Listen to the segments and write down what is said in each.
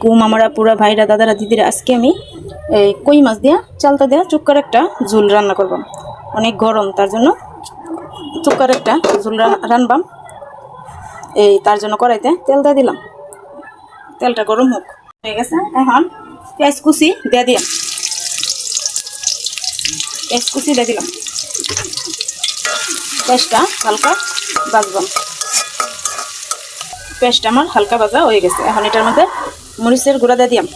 কুম আমরা পুরা ভাইরা, দাদারা, দিদিরা, আজকে আমি, এই কই মাছ দিয়া, চালতা দেওয়া চুক্কার একটা ঝুল রান্না করবাম অনেক গরম, তার জন্য চুক্কার একটা ঝুল রান- রানবাম। এই তার জন্য কড়াইতে তেল দিয়ে দিলাম। তেলটা গরম হোক। হয়ে গেছে। এখন পেঁয়াজ কুচি দিয়ে দিলাম। পেঁয়াজ কুচি দিয়ে দিলাম। পেঁয়াজটা হালকা বাজবাম পেস্টটা আমার হালকা ভাজা হয়ে গেছে। এখন এটার মধ্যে মরিচের গুঁড়া দিয়ে দিলাম।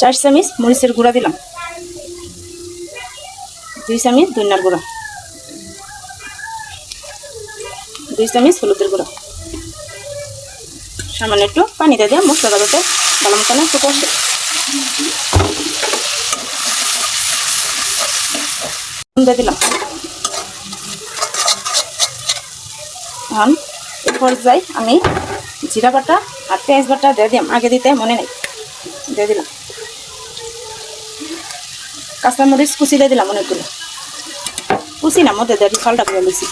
চার চামিচ মরিচের গুঁড়া দিলাম। দুই চামিচ ধনিয়ার গুঁড়া। দুই চামিচ হলুদের গুঁড়া। সামান্য একটু পানি দিয়ে দিলাম, মশলাটা যাতে ভালো মতন একটু কষে দিয়ে দিলাম। এখন এরপর যাই আমি জিরা বাটা আর পেঁয়াজ বাটা দিয়ে দিলাম আগে দিতে মনে নেই। দিয়ে দিলাম। কাঁচামরিচ কুচি দিয়ে দিলাম অনেকগুলো। কুচি না, মধ্যে দিয়ে ফালটা করে লুচি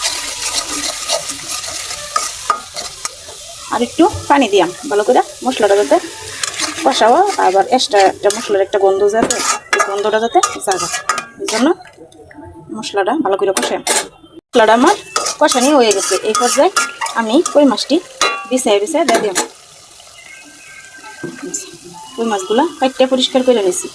আর একটু পানি দিয়াম, ভালো করে। মশলাটা যাতে কষাও, আবার এক্সট্রা একটা মশলার একটা গন্ধ যাতে গন্ধটা যাতে যাবে এই জন্য মশলাটা ভালো করে কষাই মশলাটা আমার কষানি হয়ে গেছে। এই পর্যায়ে আমি কই মাছটি বিছাই বিছাই দিয়ে দিলাম কই মাছগুলা কাটতে পরিষ্কার করে নিছি।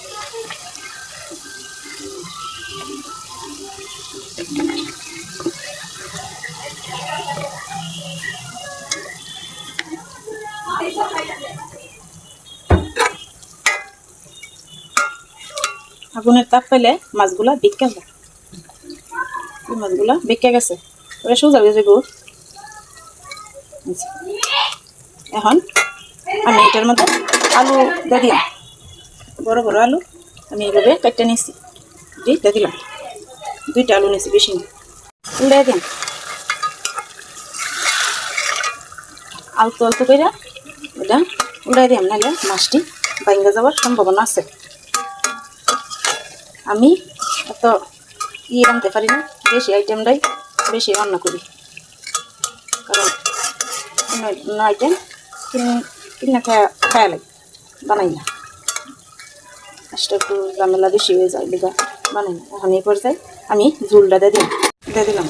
আগুনের তাপ পেলে মাছগুলা বিক্কা যায়। মাছগুলা বিক্কা গেছে। ওরা সোজা গেছে গো। এখন আমি এটার মধ্যে আলু দিয়ে বড় বড় আলু আমি এইভাবে কাটতে নিয়েছি। দিয়ে দিয়ে দিলাম। দুইটা আলু নিয়েছি বেশি না। উল্টাই দিন আলতো আলতো করে এটা উল্টাই দিলাম, নাহলে মাছটি বাইঙ্গা যাওয়ার সম্ভাবনা আছে। আমি এত ইয়ে আনতে পারি না, বেশি আইটেমটাই বেশি রান্না করি। কারণ একটু ঝামেলা বেশি হয়ে যায় আমি ঝুলটা দিয়ে দিলাম। দিয়ে দিলাম।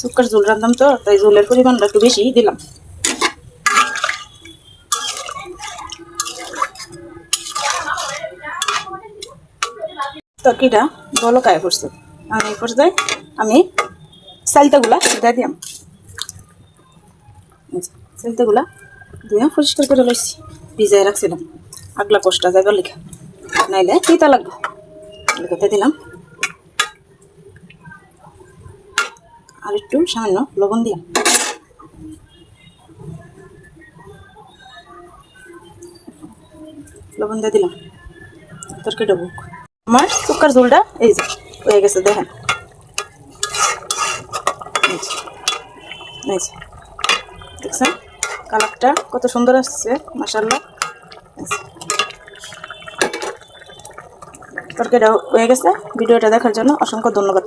শুক্কার ঝুল রান্ধাম তো, তাই ঝুলের পরিমাণটা একটু বেশি দিলাম। তরকিটা বলো কায় করছে আমি এই আমি সালতাগুলা দিয়ে দিলাম। পরিষ্কার করে লইছি ভিজাই রাখছিলাম আগলা কষ্টা যাইবার লেখা। নাইলে তিতা লাগবে। লেখাতে দিলাম। আর একটু সামান্য লবণ দিলাম। লবণ দিয়ে দিলাম। তরকারিটা বুক আমার শুকার ঝোলটা এই যে, হয়ে গেছে, দেখেন। এই যে। দেখছেন কালারটা কত সুন্দর আসছে মাসাল্লাহ তরকারিটা হয়ে গেছে। ভিডিওটা দেখার জন্য অসংখ্য ধন্যবাদ।